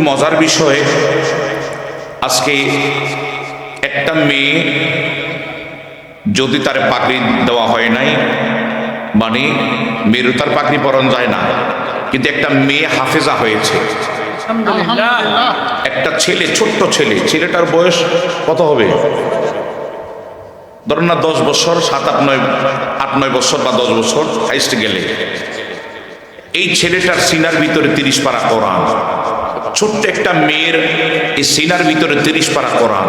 মজার বিষয় আজকে একটা মেয়ে যদি তার পাকড়ি দেওয়া হয় নাই মানে মেয়েরও তার পাকড়ি পরন যায় না। কিন্তু একটা মেয়ে হাফেজা হয়েছে। একটা ছেলে ছোট্ট ছেলে ছেলেটার বয়স কত হবে? ধরুন না দশ বছর সাত আট নয় আট নয় বছর বা দশ বছর হাইস্ট গেলে। এই ছেলেটার সিনার ভিতরে তিরিশ পারা কোরআন। ছোট্ট একটা মেয়ের এই সিনার ভিতরে তিরিশ পারা কোরআন।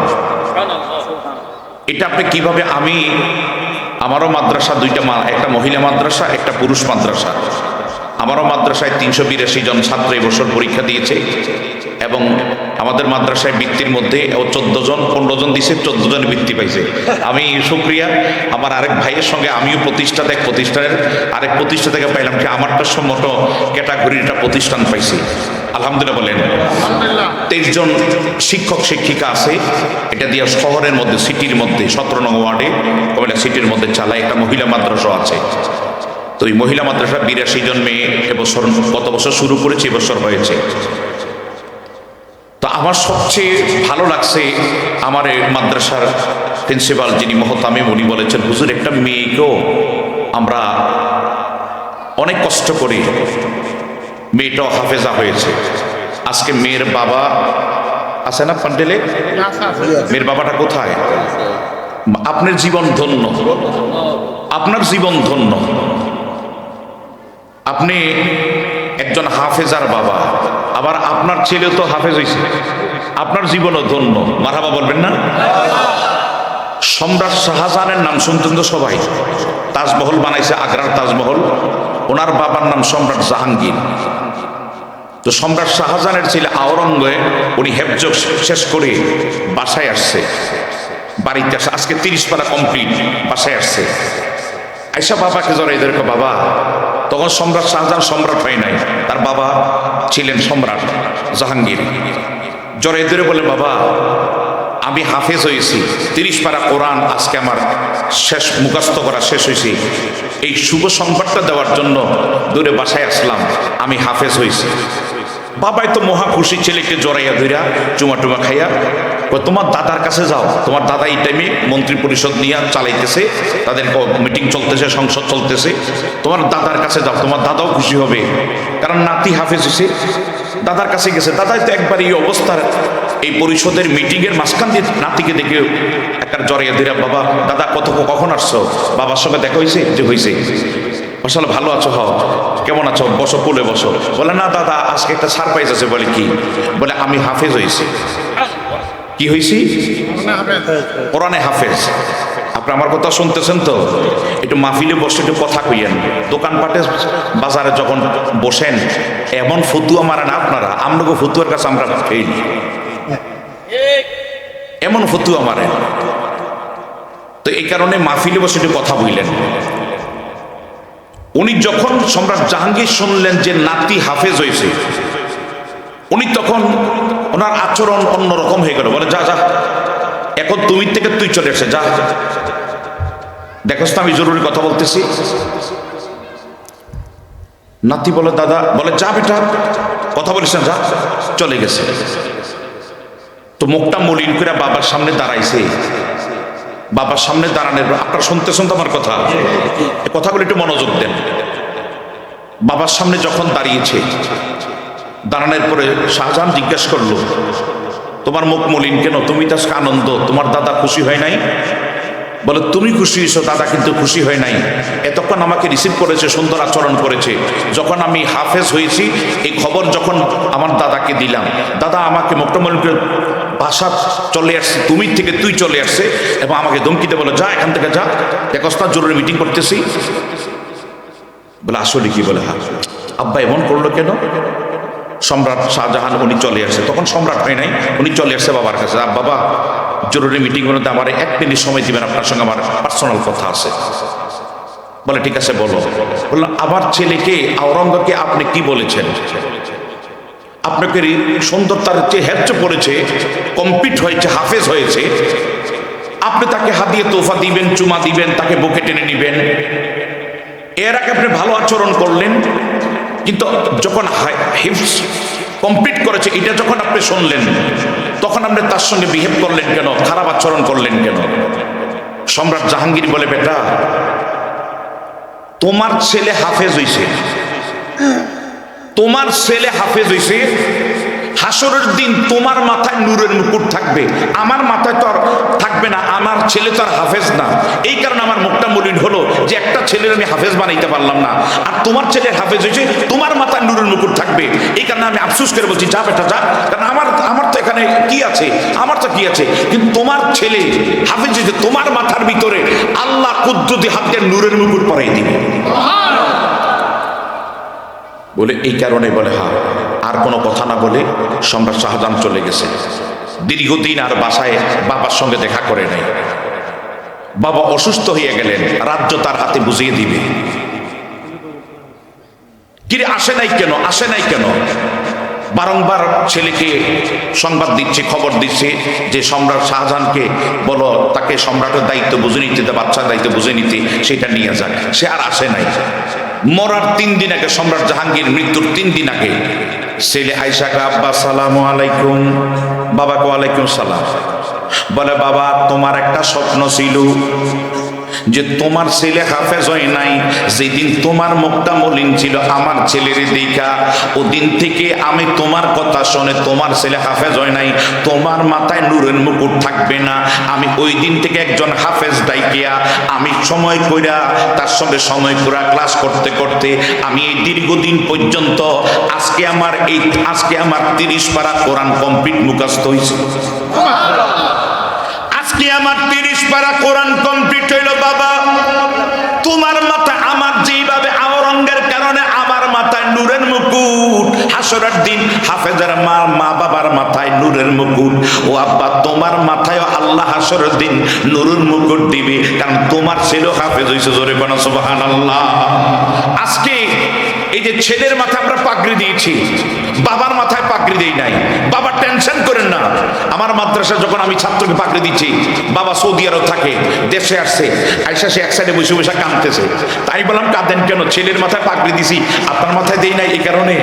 এটা আপনি কীভাবে আমি, আমারও মাদ্রাসা দুইটা একটা মহিলা মাদ্রাসা, একটা পুরুষ মাদ্রাসা। আমারও মাদ্রাসায় তিনশো বিরাশি জন ছাত্র এবছর পরীক্ষা দিয়েছে এবং আমাদের মাদ্রাসায় বৃত্তির মধ্যে ও চোদ্দ জন, পনেরো জন দিছে, চোদ্দ জন বৃত্তি পাইছে। আমি সুক্রিয়া আমার আরেক ভাইয়ের সঙ্গে আমিও প্রতিষ্ঠাতা, এক প্রতিষ্ঠানের আরেক প্রতিষ্ঠা থেকে পাইলাম কি আমারটা সম্মত ক্যাটাগরিটা প্রতিষ্ঠান পাইছি। আলহামদুলিল্লাহ বলেন। তেইশ জন শিক্ষক শিক্ষিকা আছে। এটা দিয়ে শহরের মধ্যে সিটির মধ্যে সতেরো নং ওয়ার্ডে কয়লা সিটির মধ্যে চালায় একটা মহিলা মাদ্রাসা আছে। তো এই মহিলা মাদ্রাসা বিরাশি জন মেয়ে এবছর গত বছর শুরু করেছে এবছর হয়েছে। তো আমার সবচেয়ে ভালো লাগছে আমার এই মাদ্রাসার প্রিন্সিপাল যিনি মহতামিম উনি বলেছেন হুজুর একটা মেয়েকেও আমরা অনেক কষ্ট করি। মেয়েটাও হাফেজা হয়েছে। আজকে মেয়ের বাবা আছে না পান্ডেলে? মেয়ের বাবাটা কোথায়? আপনার জীবন ধন্য। আপনার জীবন ধন্য। আপনি একজন হাফেজার বাবা। আবার আপনার ছেলে তো হাফেজ হয়েছে। আপনার জীবনও ধন্য। মারাবা বলবেন না? সম্রাট শাহজাহানের নাম শুনতেন তো সবাই। তাজমহল বানাইছে আগ্রার তাজমহল। ওনার বাবার নাম সম্রাট জাহাঙ্গীর। তো সম্রাট শাহজাহানের ছেলে আওরঙ্গে উনি হেফজ শেষ করে বাসায় আসছে। বাড়িতে আসে আজকে তিরিশ পারা কমপ্লিট বাসায় আসছে। আইসা বাবাকে জড়াই কয়, বাবা তখন সম্রাট শাহজাহান সম্রাট হয় নাই। তার বাবা ছিলেন সম্রাট জাহাঙ্গীর। জড়াই ধরে বলে বাবা আমি হাফেজ হয়েছি তিরিশ পারা কোরআন আজকে আমার শেষ মুখস্থ করা শেষ হয়েছি। এই শুভ সংবাদটা দেওয়ার জন্য দূরে বাসায় আসলাম আমি হাফেজ হয়েছি। বাবাই তো মহা খুশি ছেলেকে জড়াইয়া ধইরা চুমা টুমা খাইয়া তোমার দাদার কাছে যাও। তোমার দাদা এই টাইমে মন্ত্রী পরিষদ নিয়ে চালাইতেছে তাদের মিটিং চলতেছে, সংসদ চলতেছে। তোমার দাদার কাছে যাও, তোমার দাদাও খুশি হবে। কারণ নাতি হাফেজ হয়েছে দাদার কাছে গেছে। দাদাই তো একবার এই অবস্থার, এই পরিষদের মিটিংয়ের মাঝখান দিয়ে নাতিকে দেখে একটা জড়াইয়া ধীরা বাবা, দাদা কত কখন আসছো? বাবার সঙ্গে দেখা হয়েছে যে হয়েছে আসলে ভালো আছো? হ কেমন আছো? বসো, কোলে বসো। বলে, না দাদা, আজকে একটা সারপ্রাইজ আছে। বলে, কি? বলে, আমি হাফেজ হয়েছি। কি হয়েছি? কোরআনে হাফেজ। আপনি আমার কথা শুনতেছেন তো? একটু মাহফিলে বসে একটু কথা কইয়েন। দোকানপাটে বাজারে যখন বসেন, এমন ফতুয়া মারেন আপনারা। আমরাকে ফতুয়ার কাছে আমরা ফেল এমন ফতুয়া মারেন। তো এই কারণে মাহফিলে বসে একটু কথা বললেন। উনি যখন সম্রাট জাহাঙ্গীর শুনলেন যে নাতি হাফেজ হয়েছে, উনি তখন ওনার আচরণ অন্যরকম হয়ে গেল। বলে, যা যা, এখন তুমি থেকে তুই চলে এসে যা। দেখোস তো আমি জরুরি কথা বলতেছি। নাতি বলে, দাদা, বলে, যা বেটা, কথা বলিস যা। চলে গেছে। তো মুখটা মলিন করে বাবার সামনে দাঁড়াইছে। বাবার সামনে দাঁড়ানোর আপনারা শুনতেছেন তো আমার কথা? কথাগুলো একটু মনোযোগ দেন। বাবার সামনে যখন দাঁড়িয়েছে, দাঁড়ানোর পরে শাহজাহান জিজ্ঞাসা করল, তোমার মুখ মলিন কেন? তুমি তো আনন্দ। তোমার দাদা খুশি হয় নাই? বলে, তুমি খুশি হয়েছো, দাদা কিন্তু খুশি হয় নাই। এতক্ষণ আমাকে রিসিভ করেছে, সুন্দর আচরণ করেছে। যখন আমি হাফেজ হয়েছি, এই খবর যখন আমার দাদাকে দিলাম। দাদা আমাকে মুক্তমল ভাষা চলে আসছে তুমি থেকে তুই চলে আসছে এবং আমাকে ধমকিতে বলে, যা, এখান থেকে যা। দেখস না জরুরি মিটিং করতেছি। বলে আসলে কি বলে হ্যাঁ আব্বা এমন করল কেন? সম্রাট শাহজাহান, উনি চলে আসছে। তখন সম্রাট হয় নাই, উনি চলে আসছে বাবার কাছে। আব বাবা, জরুরি মিটিং করতে আমার এক মিনিট সময় দিবেন, আপনার সঙ্গে আমার পার্সোনাল কথা আছে। বলে, ঠিক আছে, বলো। বললাম আমার ছেলেকে, আওরঙ্গকে আপনি কি বলেছেন? আপনাকে সুন্দর তার যে হ্যাচ পড়েছে কমপ্লিট হয়েছে, হাফেজ হয়েছে, আপনি তাকে হাতিয়ে তোফা দিবেন, চুমা দিবেন, তাকে বুকে টেনে নিবেন। এর আগে আপনি ভালো আচরণ করলেন, কিন্তু যখন হিফজ কমপ্লিট করেছে, এটা যখন আপনি শুনলেন, তখন আপনি তার সঙ্গে বিহেভ করলেন কেন, খারাপ আচরণ করলেন কেন? সম্রাট জাহাঙ্গীর বলে, বেটা, তোমার ছেলে হাফেজ হইছে। তোমার ছেলে হাফেজ হয়েছে হাসরের দিন তোমার মাথায় নূরের মুকুট থাকবে। আমার মাথায় তো আর থাকবে না, আমার ছেলে তো আর হাফেজ না। এই কারণে আমার মুখটা মলিন হলো যে একটা ছেলের আমি হাফেজ বানাইতে পারলাম না। আর তোমার ছেলের হাফেজ হয়েছে তোমার মাথায় নূরের মুকুট থাকবে। এই কারণে আমি আফসোস করে বলছি, যা বেটা, যা। কারণ আমার আমার তো এখানে কি আছে? আমার তো কি আছে? কিন্তু তোমার ছেলে হাফেজ হয়েছে তোমার মাথার ভিতরে আল্লাহ কুদ্দুতি হাতকে নূরের মুকুট পরাই দিবে। বলে, এই কারণে বলে, হা, আর কোনো কথা না বলে সম্রাট শাহজাহান চলে গেছে। দীর্ঘদিন আর বাসায় বাবার সঙ্গে দেখা করে নাই। বাবা অসুস্থ হয়ে গেলেন, রাজ্য তার হাতে বুঝিয়ে দিবে। কিরে, আসে নাই কেন? আসে নাই কেন? বারংবার ছেলেকে সংবাদ দিচ্ছে, খবর দিচ্ছে যে সম্রাট শাহজাহানকে, বলো, তাকে সম্রাটের দায়িত্ব বুঝে নিতে, বাচ্চার দায়িত্ব বুঝে নিতে, সেটা নিয়ে যায় সে আর আসে নাই। মরার তিন দিন আগে সম্রাট জাহাঙ্গীর মৃত্যুর তিন দিন আগে ছেলে আইসাকে আব্বা, সালাম আলাইকুম। বাবাকে আলাইকুম সালাম। বলে, বাবা, তোমার একটা স্বপ্ন ছিল। যে তোমার ছেলে হাফেজ হয় নাই, যেদিন তোমার মুখটা মলিন ছিল, আমার ছেলের দেখা ওদিন থেকে আমি তোমার কথা শুনে তোমার ছেলে হাফেজ হয় নাই, তোমার মাথায় নূরের মুকুট থাকবে না। আমি ওই দিন থেকে একজন হাফেজ দাইকিয়া আমি সময় কইরা, তার সঙ্গে সময় কইরা ক্লাস করতে করতে, আমি এই দীর্ঘদিন পর্যন্ত, আজকে আমার এই, আজকে আমার তিরিশ পারা কোরআন কমপ্লিট মুখস্থ হয়েছে আজকে আমার তিরিশ পারা কোরআন কমপ্লিট হইল, বাবা। তোমার মাথা আমার যেইভাবে আওরঙ্গের কারণে আমার মাথায় নূরের মুকুট। হাসরের দিন হাফেজের মা মা বাবার মাথায় নূরের মুকুট। ও আব্বা, তোমার মাথায় আল্লাহ হাসরের দিন নূরের মুকুট দিবে, কারণ তোমার ছেলে হাফেজ হইছে, জোরে বানা সুবহানাল্লাহ। আজকে এই যে ছেলের মাথায় আমরা পাগড়ি দিয়েছি, বাবার মাথায় পাগড়ি দেই নাই। বাবা টেনশন করেন না। আমার মাদ্রাসা যখন আমি ছাত্রকে পাগড়ি দিচ্ছি, বাবা সৌদি আরব থাকে, দেশে আসছে আইসা সে এক সাইডে বসে বসে কাঁদতেছে। তাই বললাম, কাঁদেন কেন? ছেলের মাথায় পাগড়ি দিছি, আপনার মাথায় দেই নাই এই কারণে?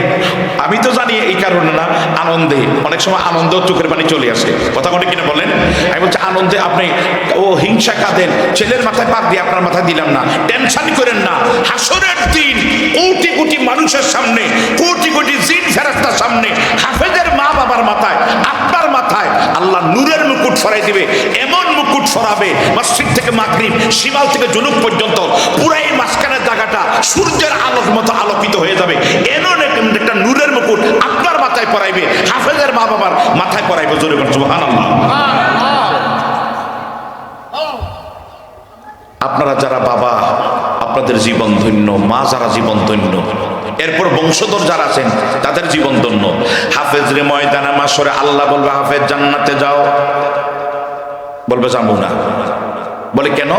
আমি তো জানি এই কারণে না, আনন্দে। অনেক সময় আনন্দ চোখের পানি চলে আসে। কথা বলে কিনা বলেন? আমি বলছি, আনন্দে আপনি, ও হিংসা কাঁদেন। ছেলের মাথায় পাগড়ি আপনার মাথায় দিলাম না। টেনশন করেন না। হাসরের দিন, কোটি কোটি মানুষের সামনে, কোটি কোটি জিন ফেরাস্তার সামনে, হাফেজের মা বাবার মাথায় আপনার মাথায় আল্লাহ নূরের মুকুট ফরাই দিবে, এমন মুকুট ফরাবে মসজিদ থেকে মাগরিব, শিমাল থেকে জুনুক পর্যন্ত, পুরাই মাঝখানের জায়গাটা সূর্যের আলোক মতো আলোকিত হয়ে যাবে। এমন একটা নূরের মুকুট আপনার মাথায় পরাইবে, হাফেজের মা বাবার মাথায় পরাইবে, জোরে বলছো আনন্দ আপনারা যারা বাবা, আপনাদের জীবন ধন্য, মা যারা জীবন ধন্য এরপর বংশধর যারা আছেন, তাদের জীবন ধন্য। হাফেজ রে ময়দানা মাসরে আল্লাহ বলবে, হাফেজ জান্নাতে যাও। বলবে, যাব না। বলে কেন?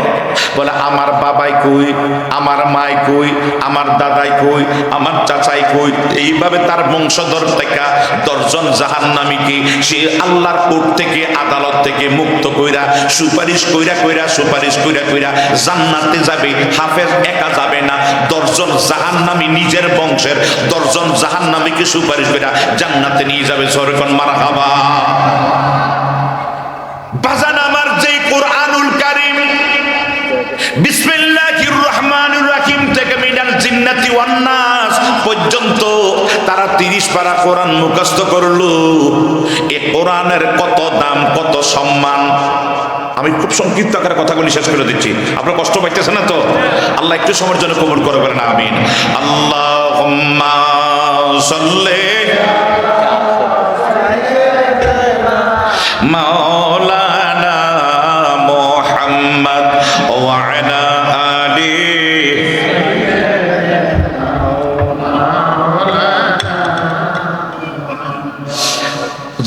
বলে, আমার বাবাই কই, আমার মাই কই, আমার দাদাই কই, আমার চাচাই কই, এইভাবে তার বংশধর থেকে দশজন জাহান্নামীকে সে আল্লাহর কোর্ট থেকে, আদালত থেকে মুক্ত কইরা, সুপারিশ কইরা কইরা, সুপারিশ কইরা কইরা জান্নাতে যাবে, হাফেজ একা যাবে না। দশজন জাহান্নামী নিজের বংশের দশজন জাহান্নামীকে সুপারিশ কইরা জান্নাতে নিয়ে যাবে। সরকন মারা খাবা বাজান আমার যেই কোরআনুল কারিম পর্যন্ত তারা 30 পারা কোরআন এ কত দাম, কত সম্মান? আমি খুব সংক্ষিপ্ত আকারে কথাগুলি করে আপনার কষ্ট পাইতেছেন না তো? আল্লাহ একটু সময়ের জন্য কবুল করে বলেন আমিন। আল্লাহুম্মা সাল্লি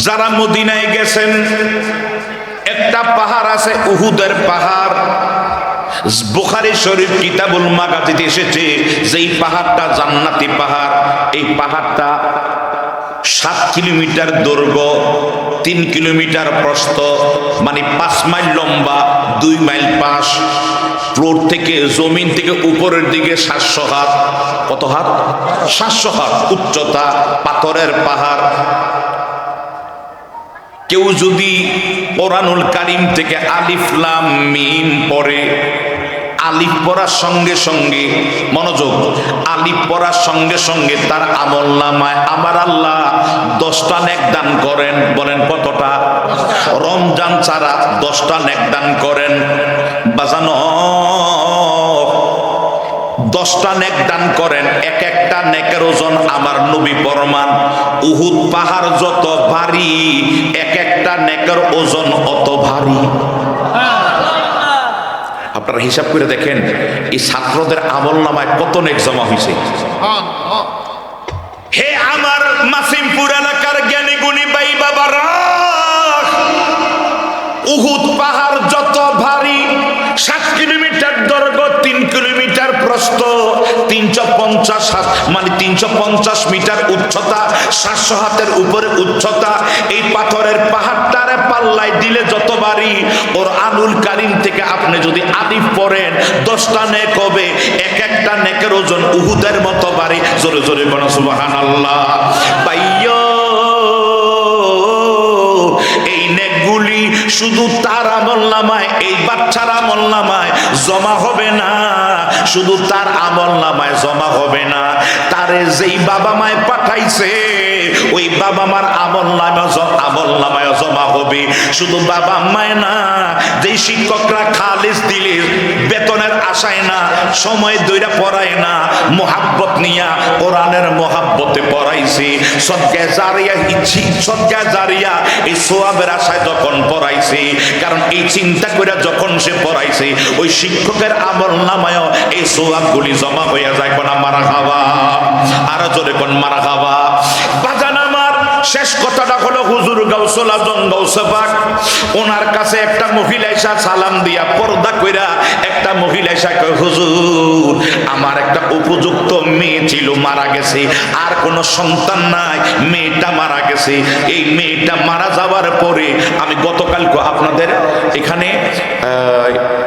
যারা মদিনায় গেছেন, একটা পাহাড় আছে, উহুদের পাহাড়। বুখারি শরীফ কিতাবুল মাগাজিতে এসেছে যেই পাহাড়টা জান্নাতি পাহাড়। এই পাহাড়টা সাত কিলোমিটার দৈর্ঘ্য, তিন কিলোমিটার প্রস্থ মানে পাঁচ মাইল লম্বা, দুই মাইল পাশ। ফ্লোর থেকে, জমিন থেকে উপরের দিকে সাতশো হাত। কত হাত? সাতশো হাত উচ্চতা, পাথরের পাহাড়। কেউ যদি কোরআনুল কারিম থেকে আলিফলাম মিম পড়ে, আলিফ পড়ার সঙ্গে সঙ্গে মনোযোগ, আলিফ পড়ার সঙ্গে সঙ্গে তার আমল নামায়, আমার আল্লাহ দশটা নেক দান করেন, বলেন কতটা? রমজান ছাড়া দশটা নেক দান করেন। বাজানো দশটা নেক দান করেন, এক একটা নেকের ওজন আমার নবী প্রমাণ উহুদ পাহাড় যত ভারী, এক একটা নেকের ওজন অত ভারী। আপনারা হিসাব করে দেখেন, এই ছাত্রদের আমল নামায় কত নেক জমা হয়েছে হে আমার মাসিমপুর এলাকার জ্ঞানী গুণী বাই বাবারা, উহুদ পাহাড় যত ভারী সাত কিলোমিটার কিলোমিটার প্রস্থ তিনশো পঞ্চাশ হাত মানে তিনশো পঞ্চাশ মিটার উচ্চতা, সাতশো হাতের উপরে উচ্চতা, এই পাথরের পাহাড়টারে পাল্লায় দিলে যত বাড়ি ওর আনুল কারিম থেকে আপনি যদি আদিফ পড়েন, দশটা নেক হবে, এক একটা নেকের ওজন উহুদের মতো বাড়ি। জোরে জোরে বলো আল্লাহ আল্লাহ শুধু তার আমল নামায়, এই বাচ্চার আমল নামায় জমা হবে না। শুধু তার আমল নামায় জমা হবে না। তারে যেই বাবা মায় পাঠাইছে ওই বাবা মার আমল নামা আমল নামায় জমা হবে। শুধু বাবা মায় না, যেই শিক্ষকরা খালিস দিলে বেতনের আশায় না, সময় দইরা পড়ায় না, মোহাব্বত নিয়া কোরআনের মোহাব্বতে পড়াইছে। সদকা জারিয়া ইচ্ছি সদকা জারিয়া এই সোয়াবের আশায় যখন পড়াইছে, কারণ এই চিন্তা করে যখন সে পড়াইছে, ওই শিক্ষকের আমল নামায় এই সোয়াবগুলি জমা হইয়া যায় কোন মারা খাওয়া। আরও জোরে কোন মারা খাওয়া। শেষ কথাটা হলো হুজুর গাউসুল আজম গাউসবাক ওনার কাছে একটা মহিলা এসা সালাম দিয়া পর্দা কইরা একটা মহিলা এসা হুজুর, আমার একটা উপযুক্ত মেয়ে ছিল, মারা গেছে, আর কোনো সন্তান নাই, মেয়েটা মারা গেছে। এই মেয়েটা মারা যাওয়ার পরে আমি গতকাল আপনাদের এখানে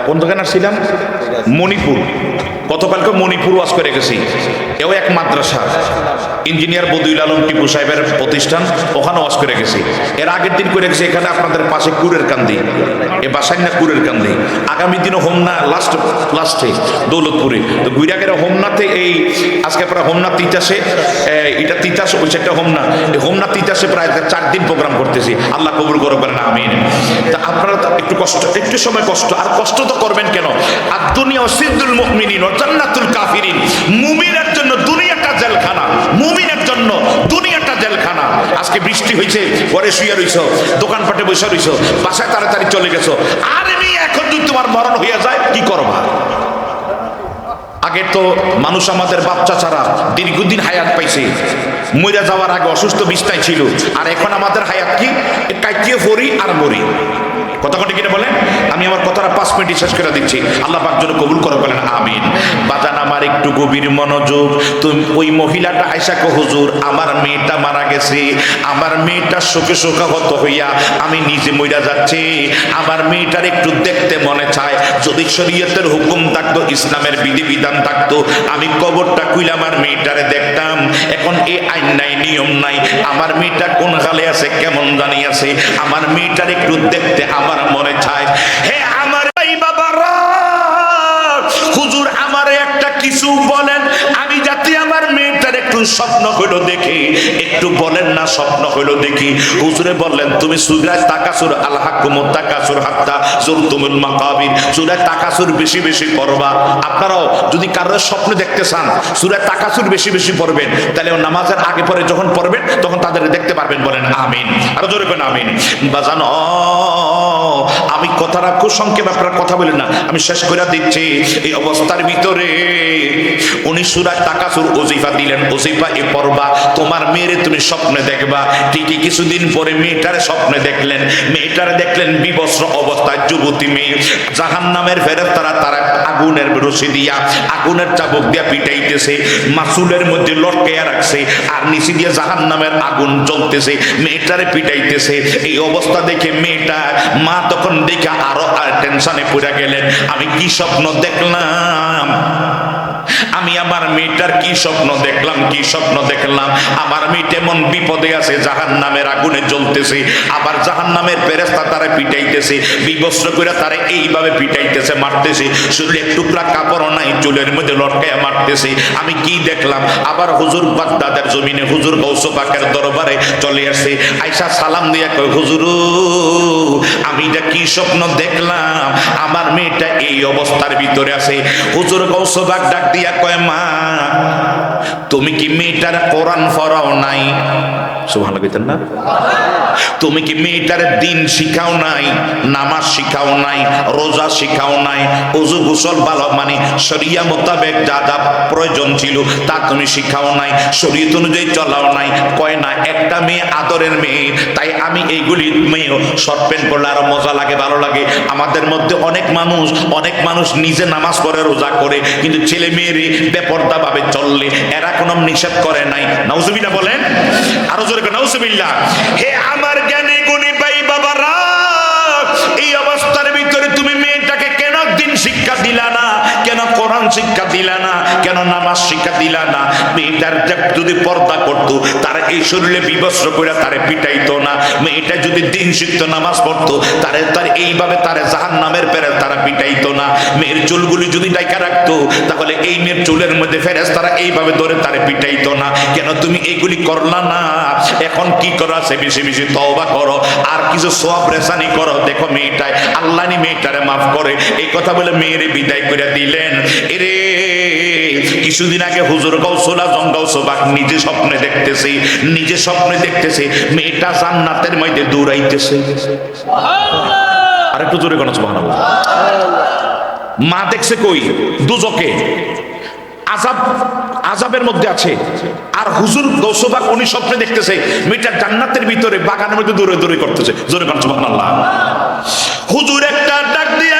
কোন দোকানে ছিলাম মণিপুর। গতকালকে মণিপুর ওয়াজ করে গেছি। এও এক মাদ্রাসা। ইঞ্জিনিয়ার বদুল আলম টিপু সাহেবের প্রতিষ্ঠান, ওখানে ওয়াজ করে গেছি। এর আগের দিন করে গেছি এখানে আপনাদের পাশে কুরের কান্দি। এ বাসায় না কুরের কান্দি। আগামী দিনে হোমনা লাস্ট লাস্টে দৌলতপুরে। তো গুইরাগের হোমনাতে এই, আজকে প্রায় হোমনা তিতাসে এটা তিতাস, ওই একটা হোমনা এই হোমনা তিতাসে প্রায় চার দিন প্রোগ্রাম করতেছি। আল্লাহ কবুল করবেন না আমিন। তা আপনারা একটু কষ্ট, একটু সময় কষ্ট। আর কষ্ট তো করবেন কেন? আর দুনিয়া সিদ্দুল মুমিনিন ও জান্নাতুল কাফিরিন। মুমিনের জন্য দুনিয়াটা জেলখানা। মুমিনের জন্য দুনিয়াটা জেলখানা। আজকে বৃষ্টি হয়েছে পরে শুয়ে রইছো, দোকানপাটে বসে রইছো, বাসায় তাড়াতাড়ি চলে গেছো। আর আমি এখন যদি তোমার মরণ হইয়া যায়, কি করবা? আগে তো মানুষ আমাদের বাচ্চা ছাড়া দীর্ঘদিন হায়াত পাইছে। মরে যাওয়ার আগে অসুস্থ বিছনায় ছিল। আর এখন আমাদের হায়াত কি? কাইটিয়ে ফরি আর মরি। কথা কটি কিনে বলেন? আমি আমার কথাটা পাঁচ মিনিট শেষ করে দিচ্ছি। আল্লাহ পাক জন্য কবুল করে বলেন, আমিন। বাজান আমার একটু গভীর মনোযোগ। তুমি ওই মহিলাটা আয়সাকে হুজুর, আমার মেয়েটা মারা গেছে। আমার মেয়েটা শোকে শোকাহত হইয়া আমি নিজে মইরা যাচ্ছি। আমার মেয়েটার একটু দেখতে মনে চায়। যদি শরীয়তের হুকুম থাকতো, ইসলামের বিধিবিধান থাকতো, আমি কবরটা খুইলে আমার মেয়েটারে দেখতাম। এখন এ আইন নাই, নিয়ম নাই। আমার মেয়েটা কোন হালে আছে, কেমন জানি আছে। আমার মেয়েটার একটু দেখতে, আমার মনে চায়। হে আমার বাবারা হুজুর আমারে একটা কিছু আমার একটু স্বপ্ন হইল দেখি, একটু বলেন না স্বপ্ন হইল দেখি। হুজুরে বললেন, তুমি সুরায় তাকাসুর কুমুর তাকাসুর হাত্তা জুরতুমুল মাকাবির। সুরায় তাকাসুর বেশি বেশি পড়বা। আপনারাও যদি কারোর স্বপ্ন দেখতে চান, সুরায় তাকাসুর বেশি বেশি পড়বেন। তাহলে নামাজের আগে পরে যখন পড়বেন, তখন তাদের দেখতে পারবেন বলেন, আমিন। আরও জোরে আমিন। বাজানো আমি কথাটা খুব সংক্ষেপ আপনারা কথা বলেন না। আমি শেষ করে দিচ্ছি। এই অবস্থার ভিতরে উনি সুরায় তাকাসুর ওজিফা দিলেন। ওজিফা, এ পড়বা তোমার মেয়েরে তুমি স্বপ্নে দেখবা। ঠিকই কিছুদিন পরে মেয়েটারে স্বপ্নে দেখলেন। মেয়েটারে দেখলেন বিবস্ত্র অবস্থায় যুবতী মেয়ে। জাহান নামের ফেরত তারা তারা আগুনের রশি দিয়া, আগুনের চাবুক দিয়া পিটাইতেছে। মাসুলের মধ্যে লটকাইয়া রাখছে। আর নিচে দিয়ে জাহান নামের আগুন জ্বলতেছে। মেয়েটারে পিটাইতেছে। এই অবস্থা দেখে মেয়েটা মা তখন দেখে আরও টেনশনে পড়ে গেলেন আমি কি স্বপ্ন দেখলাম? আমার মেয়েটার কি স্বপ্ন দেখলাম, কি স্বপ্ন দেখলাম? আমার মেয়েটা এমন বিপদে আছে জাহান নামের আগুনে জ্বলতেছে। আবার জাহান নামের পেরেস্তা তারা পিটাইতেছে, বিবস্ত্র করে তারা এইভাবে পিটাইতেছে, মারতেছে। শুধু এক টুকরা কাপড় নাই, চুলের মধ্যে লটকাইয়া মারতেছে। আমি কি দেখলাম? আবার হুজুর বাগদাদের জমিনে হুজুর গৌসো পাকের দরবারে চলে আসছে। আইসা সালাম দিয়া কয়, হুজুর, আমি এটা কি স্বপ্ন দেখলাম? আমার মেয়েটা এই অবস্থার ভিতরে আছে। হুজুর গৌসো বাগ ডাক দিয়া কয় মা তুমি কি মেয়েটার কোরআন ফরাও নাই? সুভান না? তুমি কি মেয়েটার দিন শিখাও নাই, নামাজ শিখাও নাই, রোজা শিখাও নাই অজু গোসল ভালো মানে শরিয়া মোতাবেক যা যা প্রয়োজন ছিল তা তুমি শিখাও নাই, শরীয়ত অনুযায়ী চলাও নাই, কয় না, একটা মেয়ে আদরের মেয়ে, তাই আমি এইগুলি মেয়ে শর্ট প্যান্ট পরলে আরও মজা লাগে, ভালো লাগে। আমাদের মধ্যে অনেক মানুষ অনেক মানুষ নিজে নামাজ পড়ে, রোজা করে, কিন্তু ছেলে মেয়েরই বেপর্দা ভাবে চললে, এরা কোনো নিষেধ করে নাই। নাউজুবিল্লাহ বলেন। আরও জোরে করে নাউজুবিল্লাহ। হে আমার কোরআন শিক্ষা দিলা না, কেন নামাজ শিক্ষা দিলা না? মেয়েটার যদি পর্দা করতো, তার এই শরীরে বিবস্ত্র করে তারে পিটাইতো না। মেয়েটা যদি দিন শিখতো, নামাজ পড়তো, তারে তার এইভাবে তারে জাহান নামের পেরে তারা পিটাইতো না। মেয়ের চুলগুলি যদি ডাইকা রাখতো, তাহলে এই মেয়ের চুলের মধ্যে ফেরেস তারা এইভাবে ধরে তারে পিটাইতো না। কেন তুমি এইগুলি করলা না? এখন কি করো? আছে বেশি বেশি তওবা করো। আর কিছু সব রেসানি করো। দেখো মেয়েটায় আল্লাহ নি মেয়েটারে মাফ করে। এই কথা বলে মেয়েরে বিদায় করে দিলেন। কিছুদিন আগে হুজুর নিজে স্বপ্নে নিজে স্বপ্নে মেয়েটা জান্নাতের মধ্যে দৌড়াইতেছে। আর একটু জোরে মা দেখছে কই? দুজকে। আজাব, আজাবের মধ্যে আছে। আর হুজুর গৌসবাক উনি স্বপ্নে দেখতেছে, মেয়েটা জান্নাতের ভিতরে, বাগানের মধ্যে দৌড়ে দৌড়ে করতেছে। জোরে কোন, সুবহানাল্লাহ। হুজুর একটা ডাক দিয়ে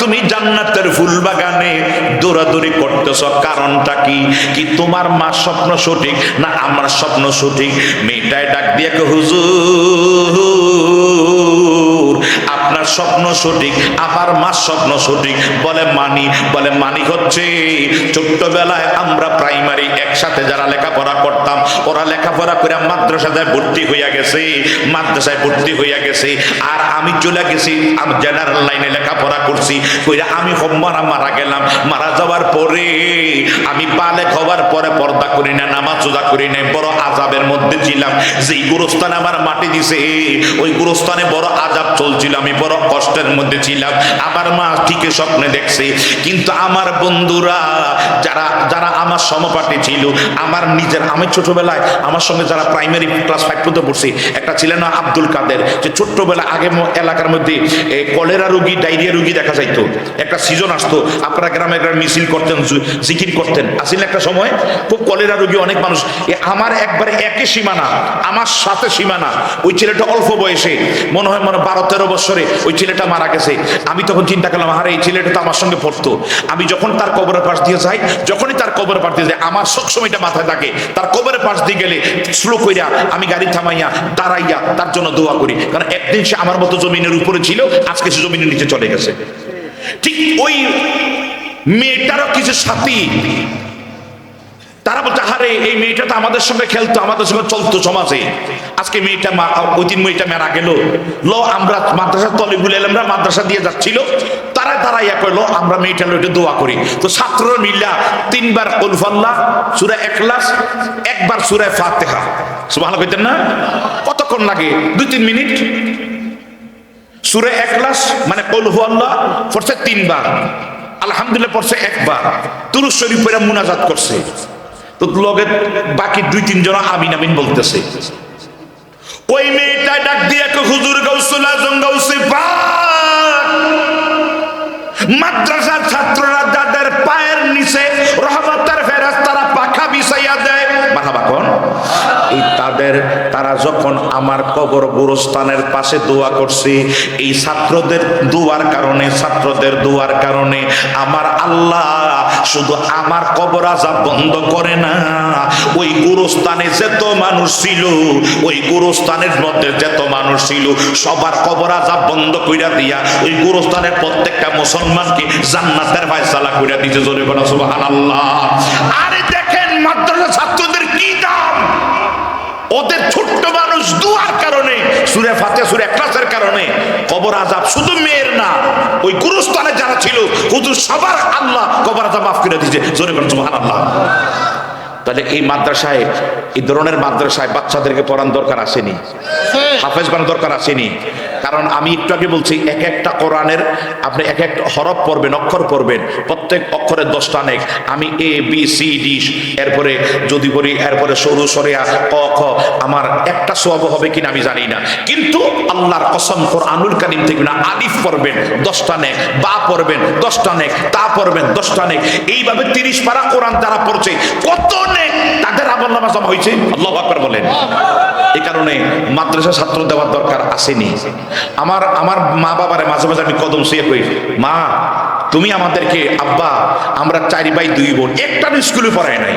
তুমি জান্নাতের ফুল বাগানে দৌড়াদৌড়ি করতেছ। কারণটা কি? কি তোমার মা স্বপ্ন সঠিক না আমার স্বপ্ন সঠিক? মেয়েটায় ডাক দিয়ে কয়, হুজুর, আপনার স্বপ্ন সঠিক, আমার মার স্বপ্ন সঠিক। বলে, মানি। বলে, মানি হচ্ছে, ছোট্টবেলায় আমরা প্রাইমারি একসাথে যারা লেখাপড়া করতাম, ওরা লেখাপড়া করে মাদ্রাসায় ভর্তি হইয়া গেছে, মাদ্রাসায় ভর্তি হইয়া গেছে। আর আমি চলে গেছি, আমি জেনারেল লাইনে লেখাপড়া করছি। কইরা, আমি মারা মারা গেলাম। মারা যাওয়ার পরে আমি বালেক হওয়ার পরে পর্দা করি না, নামাজ সোজা করি না, বড় আজাবের মধ্যে ছিলাম। যেই গুরুস্থানে আমার মাটি দিছে, ওই গুরুস্থানে বড় আজাব চলছিল, আমি বড় কষ্টের মধ্যে ছিলাম। আমার মা ঠিকই স্বপ্নে দেখছে। কিন্তু আমার বন্ধুরা, যারা যারা আমার সমপাঠী ছিল, আমার নিজের, আমি ছোটবেলায় আমার সঙ্গে যারা প্রাইমারি ক্লাস ফাইভ পর্যন্ত পড়ছি, একটা ছিলেন না আব্দুল কাদের, যে ছোট্টবেলা আগে এলাকার মধ্যে কলেরা রোগী, ডায়রিয়া রোগী দেখা যাইতো। একটা সিজন আসতো, আপনারা গ্রামে গ্রামে মিছিল করতেন জিকির করতেন। আসিল একটা সময়, খুব কলেরা রুগী অনেক মানুষ। আমার একবারে একই সীমানা, আমার সাথে সীমানা। ওই ছেলেটা অল্প বয়সে, মনে হয় মনে হয় তেরো বছরে ওই ছেলেটা মারা গেছে। আমি তখন চিন্তা করলাম আরে এই ছেলেটা তো আমার সঙ্গে পড়তো। আমি যখন তার কবরের পাশ দিয়ে যাই, যখনই তার কবরের পাশ দিয়ে যাই, আমার সবসময় এটা মাথায় থাকে। তার কবরের পাশ দিয়ে গেলে স্লো কইরা আমি গাড়ি থামাইয়া, দাঁড়াইয়া তার জন্য দোয়া করি। কারণ একদিন সে আমার মতো জমিনের উপরে ছিল, আজকে সে জমিনের নিচে চলে গেছে। ঠিক ওই মেয়েটারও কিছু সাথী তারা বলছে হারে এই মেয়েটা তো আমাদের সঙ্গে খেলতো, আমাদের সঙ্গে চলতো সমাজে। আজকে মেয়েটা ওই দিন মেয়েটা মেরা গেল। ল, আমরা মাদ্রাসার তলে গুলে আমরা মাদ্রাসা দিয়ে যাচ্ছিল। তারা তারা ইয়া করল আমরা মেয়েটা লোটে দোয়া করি। তো ছাত্ররা মিল্লা তিনবার কলফাল্লা সুরা একলাস একবার সুরায় ফাতেহা। সুবহানাল্লাহ কইতেন না? কতক্ষণ লাগে? দুই, তিন মিনিট? সুরে একলাস মানে কলহু পড়ছে তিনবার। আলহামদুলিল্লাহ পড়ছে একবার। তুরুজ শরীফ মুনাজাত করছে। তো লগে বাকি দুই তিনজন আমিন আমিন বলতেছে। ওই মেয়েটা ডাক দিয়ে হুজুর গৌসুল আজম গৌসি মাদ্রাসার ছাত্ররা যাদের পায়ের নিচে রহমতের তারা পাখা বিছাইয়া দেয় মারহাবা কোন? এই তাদের, তারা যখন আমার কবর গুরুস্থানের পাশে দোয়া করছে, এই ছাত্রদের দোয়ার কারণে, ছাত্রদের দোয়ার কারণে আমার আল্লাহ শুধু আমার কবর আজাব বন্ধ করে না, ওই গুরুস্থানে যত মানুষ ছিল, ওই গুরুস্থানের মধ্যে যত মানুষ ছিল, সবার কবর আজাব বন্ধ কইরা দিয়া, ওই গুরুস্থানের প্রত্যেকটা মুসলমানকে জান্নাতের ফয়সালা কইরা দিতে জোরে বলা আরে দেখেন মাদ্রাসা ছাত্রদের ওদের ছোট্ট মানুষ দুয়ার কারণে সুরে ফাতে সুরে ক্লাসের কারণে কবর আজাব শুধু মেয়ের না ওই গুরুস্থানে যারা ছিল হুজুর সবার আল্লাহ কবর আজাব মাফ করে দিয়েছে। জোরে বলেন সুবহানাল্লাহ। তাহলে এই মাদ্রাসায় এই ধরনের মাদ্রাসায় বাচ্চাদেরকে পড়ান দরকার আসেনি। হাফেজ বানানোর দরকার আসেনি। কারণ আমি একটু আগে বলছি, এক একটা কোরআনের আপনি এক এক হরফ পড়বেন, অক্ষর পড়বেন, প্রত্যেক অক্ষরের দশটা নেক। আমি এ বি সি ডি এরপরে যদি বলি, এরপরে সরু, সরিয়া, ক, খ, আমার একটা সব হবে কিনা আমি জানি না। কিন্তু আল্লাহর কসম কোরআনুল কারিম থেকে না, আলিফ পড়বেন, দশটা নেক, বা পড়বেন, দশটা নেক, তা পড়বেন, দশটা নেক। এইভাবে তিরিশ পারা কোরআন তারা পড়ছে। কত নেক তাদের আমল নামা জমা হয়েছে? আল্লাহ বলেন। এই কারণে মাদ্রাসা ছাত্র দেওয়ার দরকার আসেনি। আমার আমার মা বাবারে মাঝে মাঝে আমি কদম শুয়ে কই, মা, তুমি আমাদেরকে, আব্বা, আমরা চারি ভাই দুই বোন একটা স্কুলে পড়ায় নাই।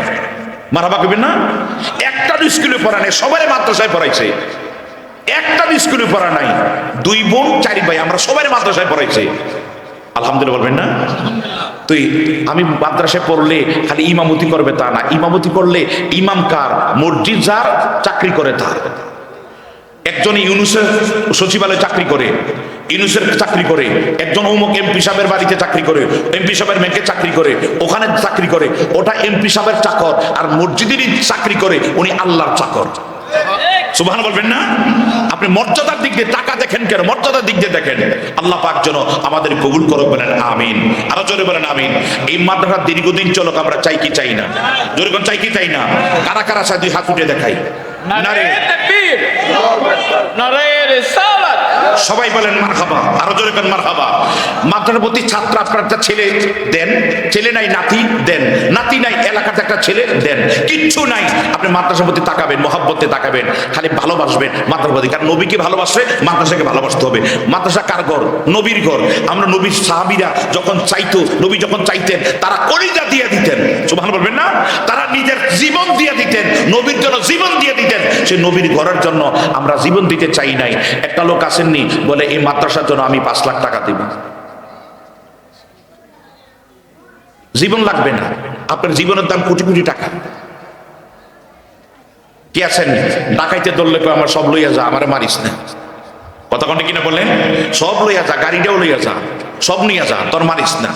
মারাবা কইবেন না? একটা স্কুলে পড়া নাই সবাই মাদ্রাসায় পড়াইছে। একটা স্কুলে পড়া নাই, দুই বোন, চারি ভাই, আমরা সবাই মাদ্রাসায় পড়াইছে। আলহামদুলিল্লাহ বলবেন না? তুই, আমি মাদ্রাসায় পড়লে খালি ইমামতি করবে তা না, ইমামতি করলে ইমাম কার, মসজিদ যার, চাকরি করে তার। একজন ইউনুসের সচিবালয়ে চাকরি করে ইউনুসের চাকরি করে একজন অমুক এমপি সাহেবের বাড়িতে চাকরি করে এমপি সাহেবের মেয়েকে চাকরি করে ওখানে চাকরি করে ওটা এমপি সাহেবের চাকর আর মসজিদেরই চাকরি করে উনি আল্লাহর চাকর। সুবহান বলবেন না? আপনি মর্যাদার দিক দিয়ে টাকা দেখেন কেন? মর্যাদার দিক দিয়ে দেখেন। আল্লাহ পাক যেন আমাদের কবুল করুক বলেন আমিন। আরও জোরে বলেন আমিন। এই মাদ্রাসা দীর্ঘদিন চলক আমরা চাই কি চাই না? জোরে চাই কি চাই না? কারা কারা সাথে হাত উঠে দেখাই। না রে সবাই বলেন মারহাবা, আরও জোরে করেন মারহাবা। মাদ্রাসার প্রতি ছাত্র আপনার একটা ছেলে, দেন। ছেলে নাই, নাতি, দেন। নাতি নাই, এলাকাতে একটা ছেলে, দেন। কিচ্ছু নাই, আপনি মাদ্রাসার প্রতি তাকাবেন, মহাব্বতে তাকাবেন, খালি ভালোবাসবেন মাদ্রাসার প্রতি। কারণ নবীকে ভালোবাসলে মাদ্রাসাকে ভালোবাসতে হবে। মাদ্রাসা কার ঘর? নবীর ঘর। আমরা নবীর সাহাবিরা যখন চাইতো, নবী যখন চাইতেন, তারা কলিজা দিয়ে দিতেন। সুবহান বলবেন না? তারা নিজের জীবন দিয়ে দিতেন, নবীর জন্য জীবন দিয়ে দিতেন। সে নবীর ঘরের জন্য আমরা জীবন দিতে চাই নাই। একটা লোক আসেননি, বলে, এই মাদ্রাসার জন্য আমি পাঁচ লাখ টাকা দিব। জীবন লাগবে না। আপনার জীবনের দাম কোটি কোটি টাকা। কি আছেন? ডাকাইতে ধরলে আমার সব লইয়া যা, আমার মারিস না। কথা কনে কিনা বললেন সব লইয়া যা, গাড়িটাও লইয়া যা, সব নিয়ে যা, তোর মারিস না।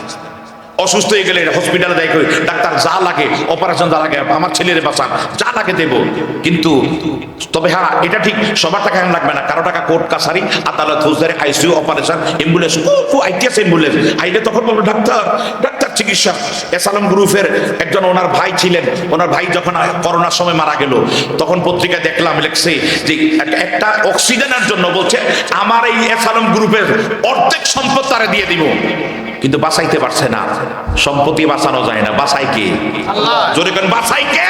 অসুস্থ হয়ে গেলে হসপিটালে কই ডাক্তার যা লাগে অপারেশন যা লাগে, আমার ছেলের বাঁচান, যা লাগে দেব। কিন্তু তবে হ্যাঁ এটা ঠিক, সবার টাকা লাগবে না। কারও টাকা কোর্ট, কাছারি, আদালত ফৌজদারি ICU operation ambulance ITS ambulance আইলে তখন বলব, ডাক্তার ডাক্তার চিকিৎসক। এসালাম গ্রুপের একজন ওনার ভাই ছিলেন। ওনার ভাই যখন করোনার সময় মারা গেল, তখন পত্রিকায় দেখলাম, লেখছে যে একটা অক্সিজেনের জন্য বলছে, আমার এই এসালাম গ্রুপের অর্ধেক সম্পদ তারা দিয়ে দিব। কিন্তু বাঁচাইতে পারছে না। সম্পত্তি বাঁচানো যায় না। বাঁচাই কে? জোরে কেন বাঁচাই কে?